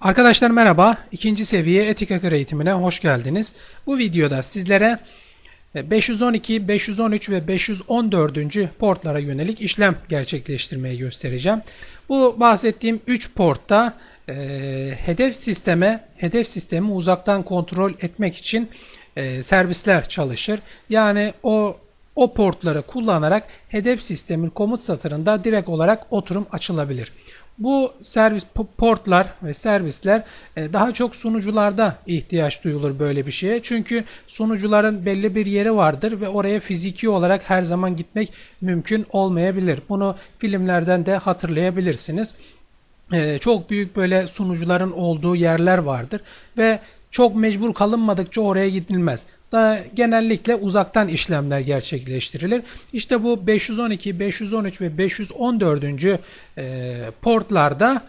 Arkadaşlar merhaba. İkinci seviye etik hacker eğitimine hoş geldiniz. Bu videoda sizlere e, 512, 513 ve 514. portlara yönelik işlem gerçekleştirmeyi göstereceğim. Bu bahsettiğim 3 portta e, hedef sisteme, hedef sistemi uzaktan kontrol etmek için e, servisler çalışır. Yani o o portları kullanarak hedef sistemin komut satırında direkt olarak oturum açılabilir. Bu servis portlar ve servisler e, daha çok sunucularda ihtiyaç duyulur böyle bir şeye. Çünkü sunucuların belli bir yeri vardır ve oraya fiziki olarak her zaman gitmek mümkün olmayabilir. Bunu filmlerden de hatırlayabilirsiniz. E, çok büyük böyle sunucuların olduğu yerler vardır ve çok mecbur kalınmadıkça oraya gidilmez da genellikle uzaktan işlemler gerçekleştirilir. İşte bu 512, 513 ve 514. E, portlarda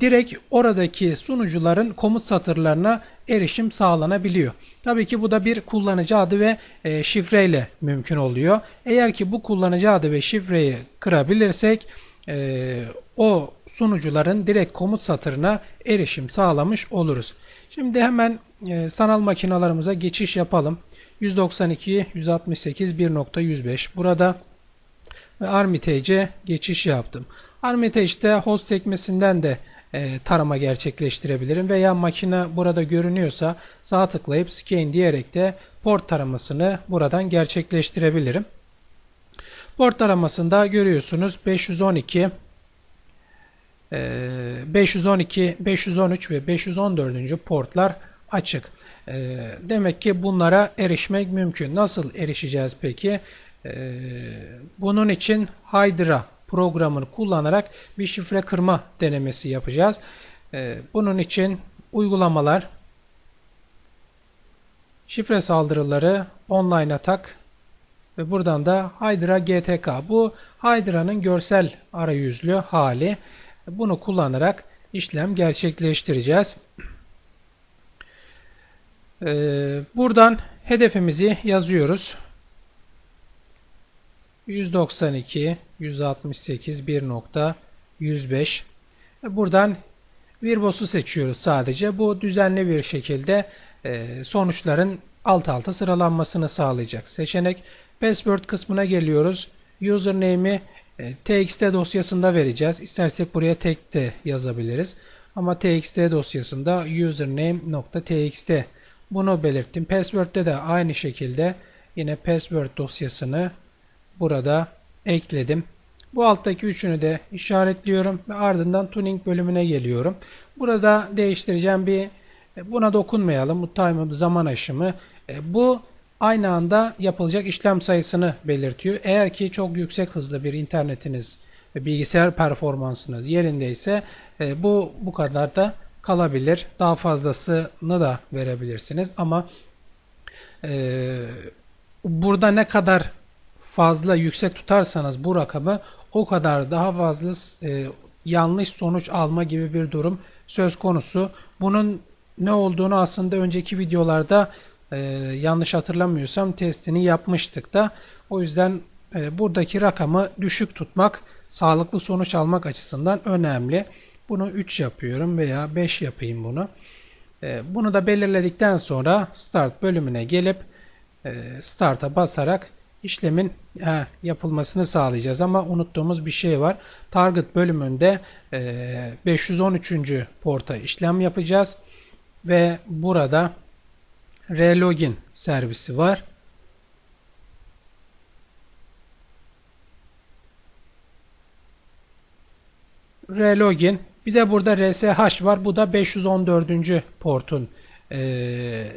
direkt oradaki sunucuların komut satırlarına erişim sağlanabiliyor. Tabii ki bu da bir kullanıcı adı ve e, şifreyle mümkün oluyor. Eğer ki bu kullanıcı adı ve şifreyi kırabilirsek e, o sunucuların direkt komut satırına erişim sağlamış oluruz. Şimdi hemen e, sanal makinalarımıza geçiş yapalım. 192 168 1.105 burada ve Armitage'e geçiş yaptım. Armitage'de host sekmesinden de e, tarama gerçekleştirebilirim veya makine burada görünüyorsa sağ tıklayıp scan diyerek de port taramasını buradan gerçekleştirebilirim. Port taramasında görüyorsunuz 512 512, 513 ve 514. portlar açık. Ee, demek ki bunlara erişmek mümkün. Nasıl erişeceğiz peki? Ee, bunun için Hydra programını kullanarak bir şifre kırma denemesi yapacağız. Ee, bunun için uygulamalar, şifre saldırıları, online atak ve buradan da Hydra GTK. Bu Hydra'nın görsel arayüzlü hali. Bunu kullanarak işlem gerçekleştireceğiz. Ee, buradan hedefimizi yazıyoruz. 192 168 1.105 Buradan Virbos'u seçiyoruz sadece. Bu düzenli bir şekilde e, sonuçların alt alta sıralanmasını sağlayacak seçenek. Password kısmına geliyoruz. Username'i e, txt dosyasında vereceğiz. İstersek buraya tek de yazabiliriz. Ama txt dosyasında username.txt bunu belirttim. Password'de de aynı şekilde yine password dosyasını burada ekledim. Bu alttaki üçünü de işaretliyorum ve ardından tuning bölümüne geliyorum. Burada değiştireceğim bir buna dokunmayalım. Bu time zaman aşımı. E, bu aynı anda yapılacak işlem sayısını belirtiyor. Eğer ki çok yüksek hızlı bir internetiniz bilgisayar performansınız yerindeyse e, bu bu kadar da kalabilir. Daha fazlasını da verebilirsiniz ama e, burada ne kadar fazla yüksek tutarsanız bu rakamı o kadar daha fazla e, yanlış sonuç alma gibi bir durum söz konusu. Bunun ne olduğunu aslında önceki videolarda e, yanlış hatırlamıyorsam testini yapmıştık da o yüzden e, buradaki rakamı düşük tutmak sağlıklı sonuç almak açısından önemli. Bunu 3 yapıyorum veya 5 yapayım bunu. E, bunu da belirledikten sonra start bölümüne gelip e, start'a basarak işlemin yapılmasını sağlayacağız. Ama unuttuğumuz bir şey var. Target bölümünde e, 513. porta işlem yapacağız. Ve burada relogin servisi var. relogin bir de burada RSH var. Bu da 514. portun e,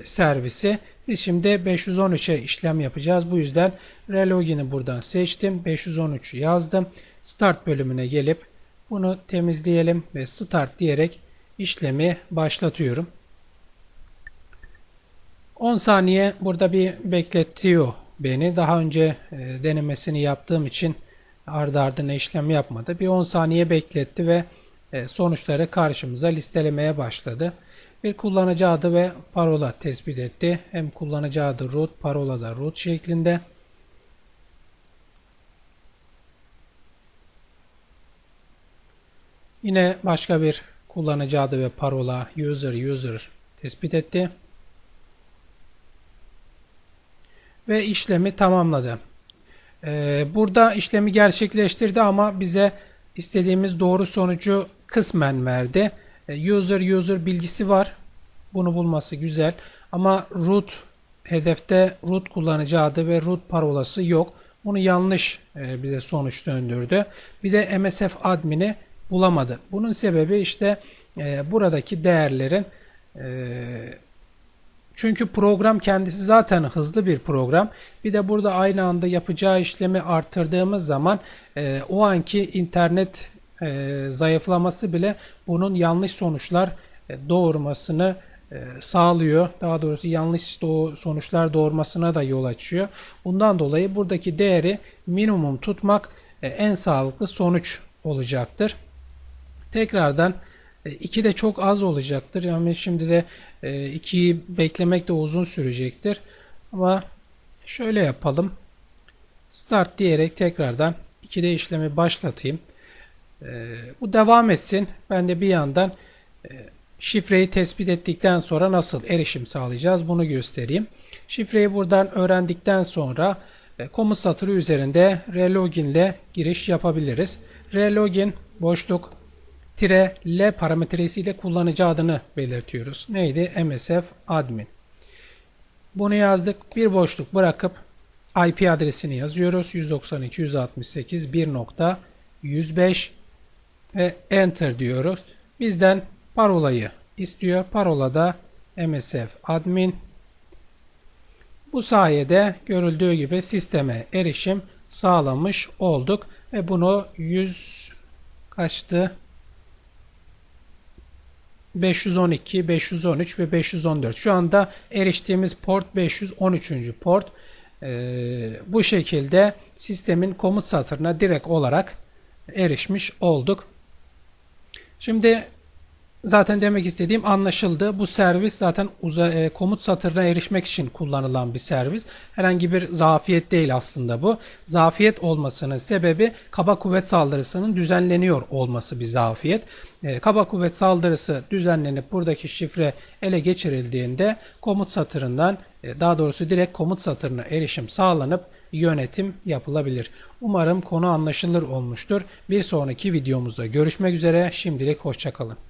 servisi. Biz şimdi 513'e işlem yapacağız. Bu yüzden relogin'i buradan seçtim. 513 yazdım. Start bölümüne gelip bunu temizleyelim ve start diyerek işlemi başlatıyorum. 10 saniye burada bir bekletiyor beni. Daha önce e, denemesini yaptığım için ardı ardına işlem yapmadı. Bir 10 saniye bekletti ve sonuçları karşımıza listelemeye başladı. Bir kullanıcı adı ve parola tespit etti. Hem kullanıcı adı root, parola da root şeklinde. Yine başka bir kullanıcı adı ve parola user user tespit etti. Ve işlemi tamamladı. Ee, burada işlemi gerçekleştirdi ama bize istediğimiz doğru sonucu kısmen verdi. Ee, user user bilgisi var. Bunu bulması güzel. Ama root hedefte root kullanıcı adı ve root parolası yok. Bunu yanlış e, bize sonuç döndürdü. Bir de MSF admini bulamadı. Bunun sebebi işte e, buradaki değerlerin e, çünkü program kendisi zaten hızlı bir program. Bir de burada aynı anda yapacağı işlemi arttırdığımız zaman e, o anki internet e, zayıflaması bile bunun yanlış sonuçlar e, doğurmasını e, sağlıyor. Daha doğrusu yanlış doğu, sonuçlar doğurmasına da yol açıyor. Bundan dolayı buradaki değeri minimum tutmak e, en sağlıklı sonuç olacaktır. Tekrardan 2 de çok az olacaktır. Yani şimdi de 2'yi beklemek de uzun sürecektir. Ama şöyle yapalım. Start diyerek tekrardan 2'de işlemi başlatayım. Bu devam etsin. Ben de bir yandan şifreyi tespit ettikten sonra nasıl erişim sağlayacağız bunu göstereyim. Şifreyi buradan öğrendikten sonra komut satırı üzerinde relogin ile giriş yapabiliriz. Relogin boşluk tire L parametresiyle kullanıcı adını belirtiyoruz. Neydi? MSF admin. Bunu yazdık. Bir boşluk bırakıp IP adresini yazıyoruz. 192.168.1.105 ve enter diyoruz. Bizden parolayı istiyor. Parola da MSF admin. Bu sayede görüldüğü gibi sisteme erişim sağlamış olduk ve bunu 100 kaçtı? 512, 513 ve 514. Şu anda eriştiğimiz port 513. port. Ee, bu şekilde sistemin komut satırına direkt olarak erişmiş olduk. Şimdi zaten demek istediğim anlaşıldı. Bu servis zaten uza, e, komut satırına erişmek için kullanılan bir servis. Herhangi bir zafiyet değil aslında bu. Zafiyet olmasının sebebi kaba kuvvet saldırısının düzenleniyor olması bir zafiyet. E, kaba kuvvet saldırısı düzenlenip buradaki şifre ele geçirildiğinde komut satırından e, daha doğrusu direkt komut satırına erişim sağlanıp yönetim yapılabilir. Umarım konu anlaşılır olmuştur. Bir sonraki videomuzda görüşmek üzere. Şimdilik hoşçakalın.